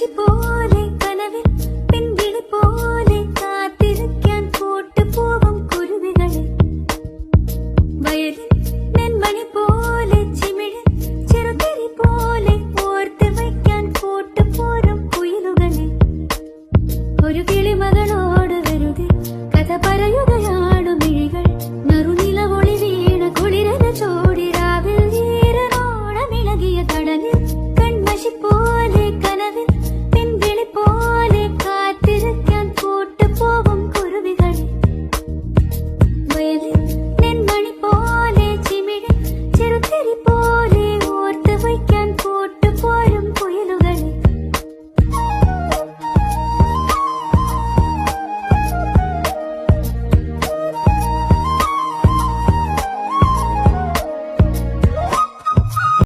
പക്ഷി പോലെ കനവിൽ പെൺകിളി പോലെ കാത്തിരിക്കാൻ കൂട്ടുപോകും കുരുവികളിൽ വയലിൽ നെന്മണി പോലെ ചിമിഴ് ചെറുതരി പോലെ ഓർത്ത് വയ്ക്കാൻ കൂട്ടുപോരും കുയിലുകളിൽ ഒരു കിളിമകളോട് വെറുതെ കഥ പറയുകയാണു മിഴികൾ. നറുനില ഒളി വീണ കുളിരന ചോട്